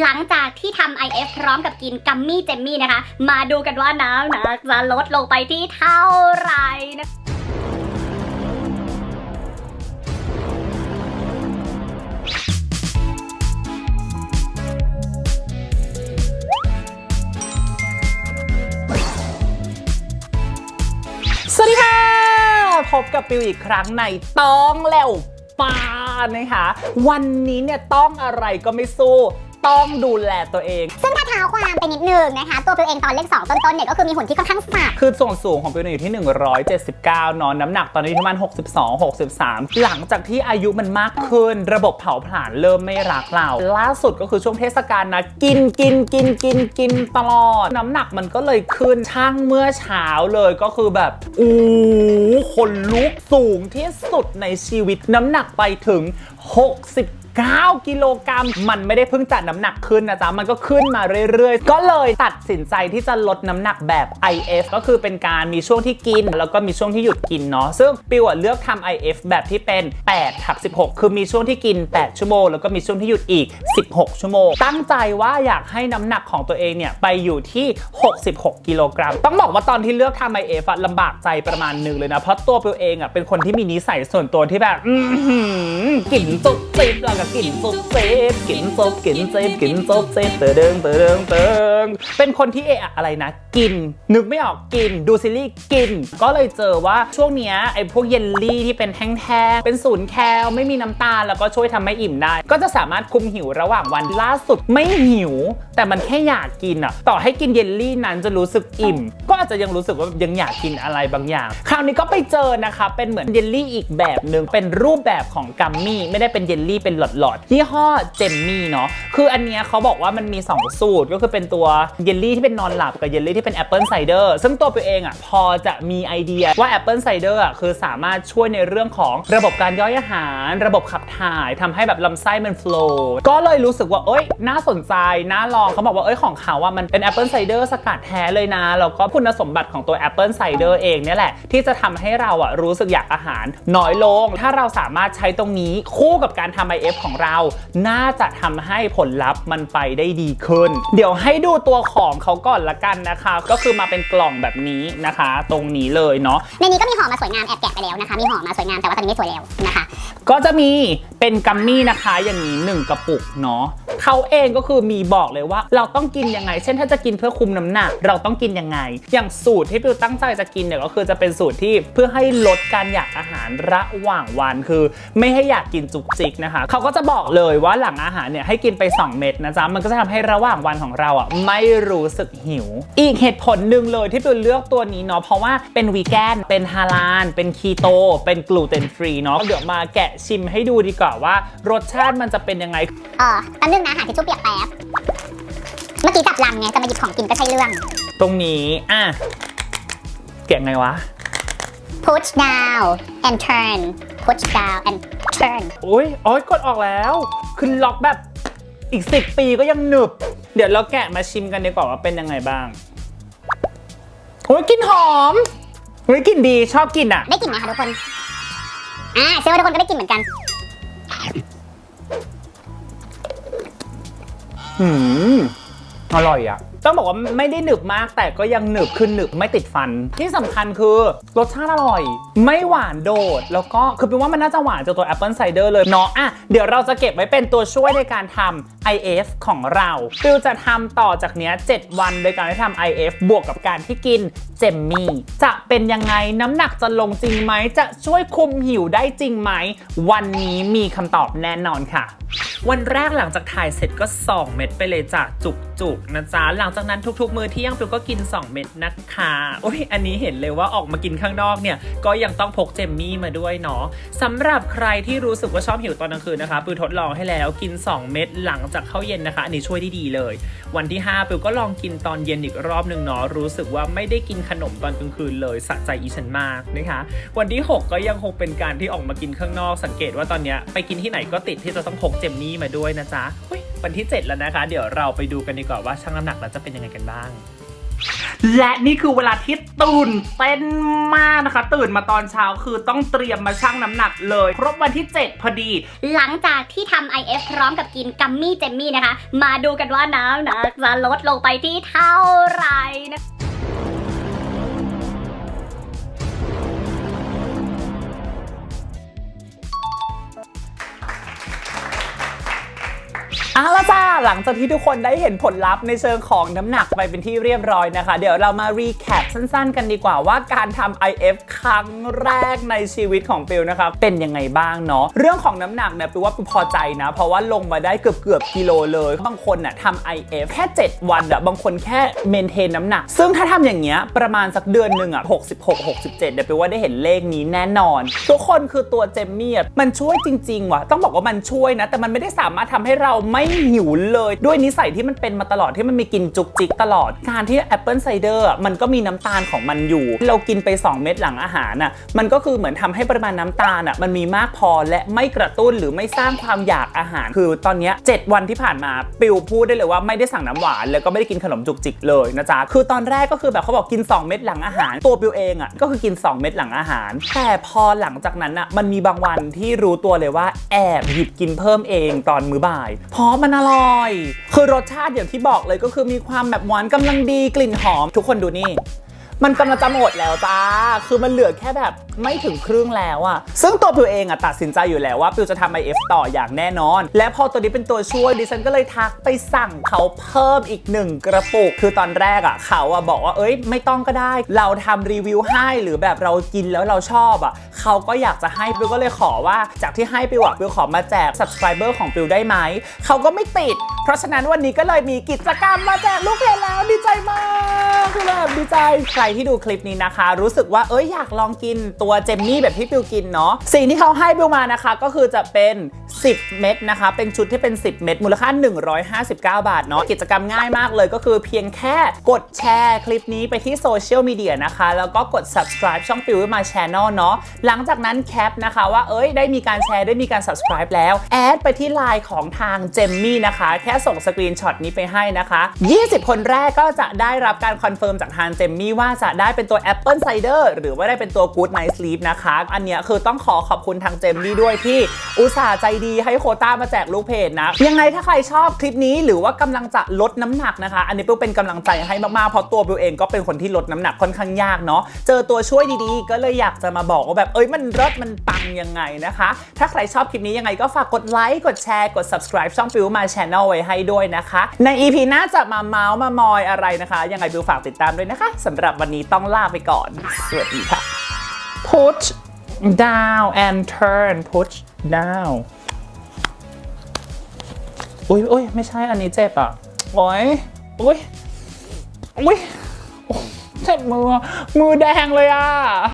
หลังจากที่ทำ IF พร้อมกับกินกัมมี่เจมมี่นะคะ มาดูกันว่าน้ำหนักจะลดลงไปที่เท่าไหร่นะสวัสดีค่ะ พบกับปิวอีกครั้งในต้องแล้วปานะคะวันนี้เนี่ยต้องอะไรก็ไม่สู้ ต้องดูแลตัวเอง ซึ่งถ้าเท้าความไปนิดนึงนะคะ ตัวปิวเองตอนเลข 2 ต้นๆเนี่ยก็คือมีหุ่นที่ค่อนข้างสับคือส่วนสูงของปิวเนี่ยอยู่ที่ 179เนอนน้ำหนักตอนนี้ประมาณ62 63 หลังจากที่อายุมันมากขึ้น ระบบเผาผลาญเริ่มไม่รักเรา ล่าสุดก็คือช่วงเทศกาลนะ กินกินกินกินกินตลอด น้ำหนักมันก็เลยขึ้นช่างเมื่อเช้าเลยก็คือแบบอู้คนลุกสูงที่สุดในชีวิตน้ำหนักไปถึง 60 9 กิโลกรัม มันไม่ได้เพิ่งจัดน้ำหนักขึ้นนะจ๊ะ มันก็ขึ้นมาเรื่อยๆ ก็เลยตัดสินใจที่จะลดน้ำหนักแบบ IF ก็คือเป็นการมีช่วงที่กิน แล้วก็มีช่วงที่หยุดกินเนาะ ซึ่งปิวเลือกทำ IF แบบที่เป็น8ทับ16 คือมีช่วงที่กิน 8 ชั่วโมง แล้วก็มีช่วงที่หยุดอีก 16 ชั่วโมง ตั้งใจว่าอยากให้น้ำหนักของตัวเองเนี่ยไปอยู่ที่ 66 กิโลกรัม ต้องบอกว่าตอนที่เลือกทำ IF ลำบากใจประมาณหนึ่งเลยนะ เพราะตัวปิวเองอะเป็นคนที่มีนิสัยส่วนตัวที่แบบกินจุบจิบแล้วก็กลิ่นจุบจิบกลิ่นจุบกลิ่นจิบกลิ่นจุบจิบเตอเดิงเตอเดิงเติงเป็นคนที่เอะอะไรนะ กิน นึกไม่ออกกินดูซีรีส์กิน ก็เลยเจอว่าช่วงเนี้ยไอ้พวกเยลลี่ที่เป็นแห้งๆเป็นศูนย์แคลไม่มีน้ำตาลแล้วก็ช่วยทำให้อิ่มได้ ก็จะสามารถคุมหิวระหว่างวันล่าสุดไม่หิว แต่มันแค่อยากกินอะต่อให้กินเยลลี่นั้นจะรู้สึกอิ่ม ก็อาจจะยังรู้สึกว่ายังอยากกินอะไรบางอย่าง คราวนี้ก็ไปเจอนะคะเป็นเหมือนเยลลี่อีกแบบหนึ่งเป็นรูปแบบของกัมมี่ไม่ได้เป็นเยลลี่เป็นหลอดๆยี่ห้อเจมมี่เนาะคืออันเนี้ยเขาบอกว่ามันมี 2 สูตรก็คือเป็นตัวเยลลี่ที่เป็นนอนหลับกับเยลลี่ที่เป็นแอปเปิลไซเดอร์ซึ่งตัวตัวเองอะพอจะมีไอเดียว่าแอปเปิลไซเดอร์อะคือสามารถช่วยในเรื่องของระบบการย่อยอาหาร ระบบขับถ่ายทำให้แบบลำไส้มันโฟล์ก็เลยรู้สึกว่าเอ้ย น่าสนใจน่าลองเขาบอกว่าเอ้ยของเขาว่ามันเป็นแอปเปิลไซเดอร์สกัดแท้เลยนะแล้วก็คุณสมบัติของตัวแอปเปิลไซเดอร์เองเนี่ยแหละที่จะทำให้เราอะรู้สึกอยากอาหารน้อยลง ถ้าเราสามารถใช้ตรงนี้คู่กับการทำ IF ของเรา น่าจะทำให้ผลลัพธ์มันไปได้ดีขึ้น เดี๋ยวให้ดูตัวของเขาก่อนละกันนะคะ ก็คือมาเป็นกล่องแบบนี้นะคะ ตรงนี้เลยเนาะในนี้ก็มีห่อมาสวยงามแอบแกะไปแล้วนะคะ มีห่อมาสวยงามแต่ว่าตอนนี้ไม่สวยแล้วนะคะ ก็จะมีเป็นกัมมี่นะคะอย่างนี้1กระปุกเนาะเขาเองก็คือมีบอกเลยว่า เราต้องกินยังไง เช่นถ้าจะกินเพื่อคุมน้ำหนัก เราต้องกินยังไง อย่างสูตรที่ปิวตั้งใจจะกินเนี่ยก็คือจะเป็นสูตรที่เพื่อให้ลดการอยากอาหารระหว่างวันคือ ไม่ให้อยากกินจุกจิกนะคะเขาก็จะบอกเลยว่าหลังอาหารเนี่ยให้กินไป 2 เม็ดนะจ๊ะมันก็จะทำให้ระหว่างวันของเราอะไม่รู้สึกหิว อีกเหตุผลหนึ่งเลยที่ปิวเลือกตัวนี้เนาะเพราะว่าเป็นวีแกนเป็นฮาลาลเป็นคีโตเป็นกลูเตนฟรีเนาะเดี๋ยวมาแกะชิมให้ดูดีกว่าว่า รสชาติมันจะเป็นยังไง เออแป๊บนึงนะหาทิชชู่เปียกแป๊บ เมื่อกี้จับลังไงจะมาหยิบของกินก็ใช่เรื่อง ตรงนี้ อะแกะไงวะ push down and turn push down and turn โอ้ยโอ้ยกดออกแล้ว คือล็อกแบบอีก 10 ปีก็ยังหนึบ เดี๋ยวเราแกะมาชิมกันดีกว่าว่าเป็นยังไงบ้างโอ้ยกลินหอมเฮ้ยกลินดีชอบกินอะ ได้กลิ่นไหมคะทุกคน อ่าเชื่อว่าทุกคนก็ได้กลิ่นเหมือนกันหืมอร่อยอะ ต้องบอกว่าไม่ได้หนึบมากแต่ก็ยังหนึบคือหนึบไม่ติดฟัน ที่สำคัญคือรสชาติอร่อย ไม่หวานโดด แล้วก็คือเป็นว่ามันน่าจะหวานจากตัวแอปเปิลไซเดอร์เลยเนาะอะเดี๋ยวเราจะเก็บไว้เป็นตัวช่วยในการทำ IF ของเราฟิวจะทำต่อจากเนี้ย7วันโดยการที่ทำ IF บวกกับการที่กินเจมมี่จะเป็นยังไงน้ำหนักจะลงจริงไหม จะช่วยคุมหิวได้จริงไหม วันนี้มีคำตอบแน่นอนค่ะ วันแรกหลังจากถ่ายเสร็จก็ 2 เม็ดไปเลยจ้ะจุกๆนะจ๊ะหลังจากนั้นทุกๆ มื้อเที่ยงปิวก็กิน 2 เม็ดนะคะโอ้ยอันนี้เห็นเลยว่าออกมากินข้างนอกเนี่ยก็ยังต้องพกเจมมี่มาด้วยเนาะสำหรับใครที่รู้สึกว่าชอบหิวตอนกลางคืนนะคะปิวทดลองให้แล้วกิน 2 เม็ดหลังจากเข้าเย็นนะคะ อันนี้ช่วยได้ดีเลย วันที่5ปิวก็ลองกินตอนเย็นอีกรอบหนึ่งเนาะรู้สึกว่าไม่ได้กินขนมตอนกลางคืนเลยสะใจอีฉันมากนะคะ วันที่ 6 ก็ยังคงเป็นการที่ออกมากินข้างนอกสังเกตว่าตอนเนี้ยไปกินที่ไหนก็ติดที่จะต้องพกเจมมี่มาด้วยนะจ๊ะเฮ้ย วันที่ 7 แล้วนะคะ เดี๋ยวเราไปดูกันดีกว่าว่าชั่งน้ำหนักเราจะเป็นยังไงกันบ้าง และนี่คือเวลาที่ตื่นเต้นมากนะคะ ตื่นมาตอนเช้าคือต้องเตรียมมาชั่งน้ำหนักเลย ครบวันที่ 7 พอดี หลังจากที่ทำ IF พร้อมกับกินกัมมี่เจมมี่นะคะ มาดูกันว่าน้ำหนักจะลดลงไปที่เท่าไหร่นะ เอาละจ้าหลังจากที่ทุกคนได้เห็นผลลัพธ์ในเชิงของน้ำหนักไปเป็นที่เรียบร้อยนะคะ เดี๋ยวเรามารีแคปสั้นๆ กันดีกว่าว่าการทำ IF ครั้งแรกในชีวิตของปิวนะคะเป็นยังไงบ้างเนาะเรื่องของน้ำหนักเนี่ยปิวว่าปิวพอใจนะ เพราะว่าลงมาได้เกือบเกือบๆกิโลเลยบางคนน่ะทำ IF แค่ 7 วันอะบางคนแค่เมนเทนน้ำหนัก ซึ่งถ้าทำอย่างเงี้ยประมาณสักเดือนหนึ่งอะ66 67เดี๋ยวปิวว่าได้เห็นเลขนี้แน่นอน ทุกคนคือตัวเจมมี่อะมันช่วยจริงๆว่ะต้องบอกว่ามันช่วยนะ แต่มันไม่ได้สามารถทำให้เราไม่ไม่หิวเลย ด้วยนิสัยที่มันเป็นมาตลอดที่มันมีกินจุกจิกตลอด การที่แอปเปิลไซเดอร์มันก็มีน้ำตาลของมันอยู่ เรากินไป 2 เม็ดหลังอาหารน่ะมันก็คือเหมือนทำให้ปริมาณน้ำตาลอะมันมีมากพอและไม่กระตุ้นหรือไม่สร้างความอยากอาหาร คือตอนนี้ 7 วันที่ผ่านมาปิวพูดได้เลยว่าไม่ได้สั่งน้ำหวาน แล้วก็ไม่ได้กินขนมจุกจิกเลยนะจ๊ะคือตอนแรกก็คือแบบเขาบอกกิน 2 เม็ดหลังอาหาร ตัวปิวเองอะก็คือกิน 2 เม็ดหลังอาหาร แต่พอหลังจากนั้นอะมันมีบางวันที่รู้ตัวเลยว่าแอบหยิบกินเพิ่มเองตอนมื้อบ่าย เพราะมันอร่อย คือรสชาติอย่างที่บอกเลยก็คือมีความแบบหวานกำลังดีกลิ่นหอม ทุกคนดูนี่ มันกำลังจะหมดแล้วจ้า คือมันเหลือแค่แบบไม่ถึงครึ่งแล้วอะซึ่งตัวปิวเองอะตัดสินใจอยู่แล้วว่าปิวจะทำ IF ต่ออย่างแน่นอน และพอตัวนี้เป็นตัวช่วยดิฉันก็เลยทักไปสั่งเขาเพิ่มอีกหนึ่งกระปุก คือตอนแรกอะเขาอะบอกว่าเอ้ยไม่ต้องก็ได้ เราทำรีวิวให้หรือแบบเรากินแล้วเราชอบอะเขาก็อยากจะให้ปิวก็เลยขอว่า จากที่ให้ปิวอะปิวขอมาแจก subscriber ของปิวได้ไหมเขาก็ไม่ติด เพราะฉะนั้นวันนี้ก็เลยมีกิจกรรมมาแจกลูกเพจแล้วดีใจมากคือแบบดีใจใครที่ดูคลิปนี้นะคะ รู้สึกว่าเอ้ยอยากลองกินตัวเจมมี่แบบที่ปิวกินเนาะสิ่งที่เขาให้ปิวมานะคะก็คือจะเป็น 10 เม็ดนะคะ เป็นชุดที่เป็น 10 เม็ดมูลค่า 159 บาทเนาะกิจกรรมง่ายมากเลยก็คือเพียงแค่กดแชร์คลิปนี้ไปที่โซเชียลมีเดียนะคะ แล้วก็กด subscribe ช่องปิวมา channel เนาะหลังจากนั้นแคปนะคะว่าเอ้ยได้มีการแชร์ได้มีการ subscribe แล้วแอดไปที่ไลน์ของทางเจมมี่นะคะ แค่ส่งสกรีนช็อตนี้ไปให้นะคะ 20 คนแรกก็จะได้รับการคอนเฟิร์มจากทางเจมมี่ว่าจะได้เป็นตัว Apple Cider หรือว่าได้เป็นตัว Good Night Sleep นะคะ อันเนี้ยคือต้องขอขอบคุณทางเจมมี่ด้วยที่อุตส่าห์ใจดีให้โคต้ามาแจกลูกเพจนะ ยังไงถ้าใครชอบคลิปนี้หรือว่ากำลังจะลดน้ำหนักนะคะ อันนี้ปิวเป็นกำลังใจให้มากๆ เพราะตัวปิวเองก็เป็นคนที่ลดน้ำหนักค่อนข้างยากเนาะ เจอตัวช่วยดีๆ ก็เลยอยากจะมาบอกว่าแบบเอ้ยมันรสมันปังยังไงนะคะ ถ้าใครชอบคลิปนี้ยังไงก็ฝากกดไลค์กดแชร์กด subscribe ช่องปิวมา channel ไว้ให้ด้วยนะคะ ใน EP หน้าจะมาเมาส์มามอยอะไรนะคะ ยังไงปิวฝากติดตามด้วยนะคะสำหรับวันนี้ต้องลาไปก่อน สวัสดีค่ะ push down and turn push down อุ้ยอุ้ยไม่ใช่อันนี้เจ็บอะ โอ้ยอุ้ยอุ้ยโอ้ยเจ็บมือ มือแดงเลยอะ